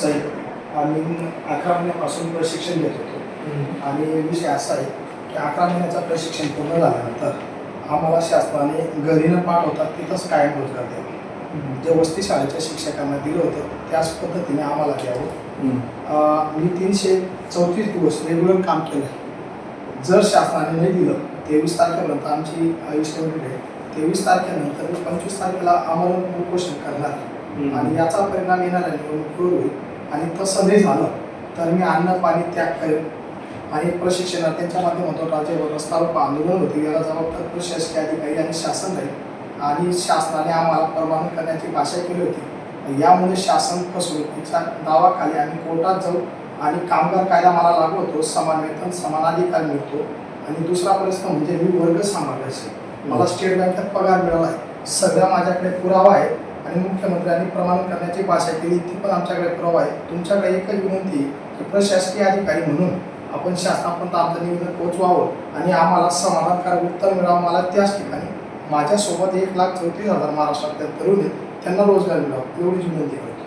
साहेब आम्ही अकरा महिन्यापासून प्रशिक्षण घेत होतो. आणि विषय असा आहे की अकरा महिन्याचं प्रशिक्षण पूर्ण झाल्यानंतर आम्हाला शासनाने घरी न पाठवतात तिथंच कायम रोजगार द्यावा जे वस्ती शाळेच्या शिक्षकांना दिलं होतं त्याच पद्धतीने आम्हाला द्यावं. मी तीनशे चौतीस दिवस रेग्युलर काम केलं. जर शासनाने नाही दिलं तेवीस तारखेपर्यंत आमची आयुष्यभर आहे तेवीस तारखेनंतर पंचवीस तारखेला आमरण उपोषण करणार. आणि याचा परिणाम येणाऱ्या निवडणुकीवर होईल. आणि तसं नाही झालं तर मी अन्न पाणी त्याग करेन. आणि प्रशिक्षणार्थ्यांच्या माध्यमातून राज्यावर रस्त्यावर आंदोलन होते. याला जबाबदार प्रशासकीय अधिकारी आणि शासन राहील आणि शासनाने आम्हाला परवानगी करण्याची भाषा केली होती. यामुळे शासन फसवणुकीच्या दावाखाली आम्ही कोर्टात जाऊ आणि कामगार कायदा मला लागू होतो समान वेतन समान अधिकार मिळतो. आणि दुसरा प्रश्न म्हणजे मी वर्ग सांभाळायचे. मला स्टेट बँकेत पगार मिळाला आहे. सगळा माझ्याकडे पुरावा आहे. आणि मुख्यमंत्र्यांनी प्रमाण करण्याची भाषा केली ती पण आमच्याकडे पुरावा आहे. तुमच्याकडे एकच विनंती आहे की प्रशासकीय अधिकारी म्हणून आपण शासनापर्यंत आमचं निवेदन पोहोचवावं आणि आम्हाला समाधानकारक उत्तर मिळावं. मला त्याच ठिकाणी माझ्यासोबत एक लाख चौतीस हजार महाराष्ट्रातल्या तरुण आहेत त्यांना रोजगार मिळावा. एवढीच विनंती करतो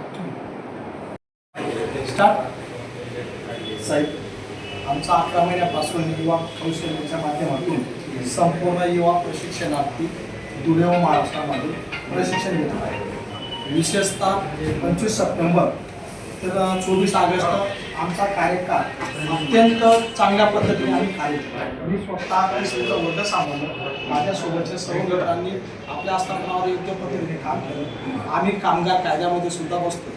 साहेब आमचा अकरा महिन्यापासून युवा कौशल्याच्या माध्यमातून संपूर्ण युवा प्रशिक्षणार्थी दुर्दैव महाराष्ट्रामध्ये प्रशिक्षण घेत आहे. विशेषतः पंचवीस सप्टेंबर तर चोवीस ऑगस्ट आमचा कार्यकाळ अत्यंत चांगल्या पद्धतीने आम्ही कार्य केलं मी स्वतः कृषीचं वर्ग सांभाळलं माझ्यासोबतच्या सर्व गटांनी आपल्या आस्थापनावर योग्य पद्धतीने काम केलं. आम्ही कामगार कायद्यामध्ये सुद्धा बसतो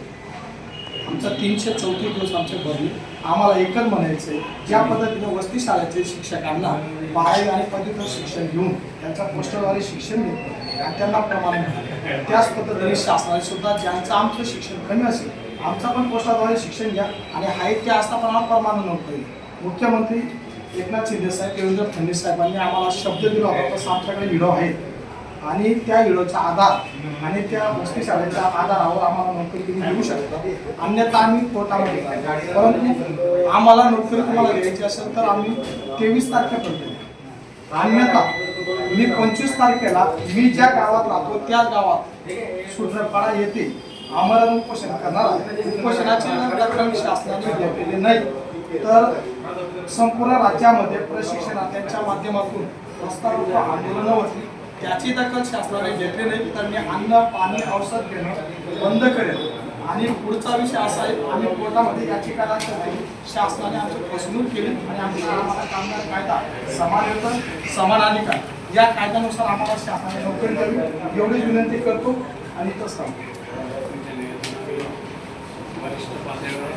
आमचा तीनशे चौतीस दिवस आमचे भरले. आम्हाला एकच म्हणायचं आहे ज्या पद्धतीने वस्ती शाळेचे शिक्षकांना बाहेर आणि पदव्युत्तर शिक्षण घेऊन त्यांच्या पोस्टरद्वारे शिक्षण घेतलं आणि त्यांना प्रमाण मिळतं त्याच पद्धतीने शासनाने सुद्धा ज्यांचं आमचं शिक्षण कमी असेल आमचा पण पोस्टाद्वारे शिक्षण घ्या. आणि हाय त्या आस्थापनाला प्रमाण नव्हतं. मुख्यमंत्री एकनाथ शिंदे साहेब देवेंद्र फडणवीस साहेबांनी आम्हाला शब्द दिला होता तसं आमच्याकडे व्हिडिओ आहे. आणि त्या व्हिडिओचा आधार आणि त्या वस्तीशाळेच्या आधारावर आम्हाला नोकरी तुम्ही देऊ शकता अन्यथा आम्ही कोर्टामध्ये परंतु आम्हाला नोकरी तुम्हाला घ्यायची असेल तर आम्ही तेवीस तारखेपर्यंत अन्यथा मी पंचवीस तारखेला मी ज्या गावात राहतो त्या गावात सूत्रपाडा येते आम्हाला उपोषण करणार आहे. उपोषणाचे शासनाने घेतलेले नाही. तर संपूर्ण राज्यामध्ये प्रशिक्षणार्थ्यांच्या माध्यमातून रस्ता रोको त्याची दखल शासनाने घेतली नाही. तर मी अन्न पाणी औषध घेणं बंद करेल आणि पुढचा विषय असा आहे आम्ही कोर्टामध्ये याचिका दाखल शासनाने आमची फसवणूक केली आणि आमचा आम्हाला कामगार कायदा समान वेतन समान अधिकार या कायद्यानुसार आम्हाला शासनाने नोकरी द्यावी. एवढीच विनंती करतो आणि तसं सांगतो वरिष्ठ पातळीवर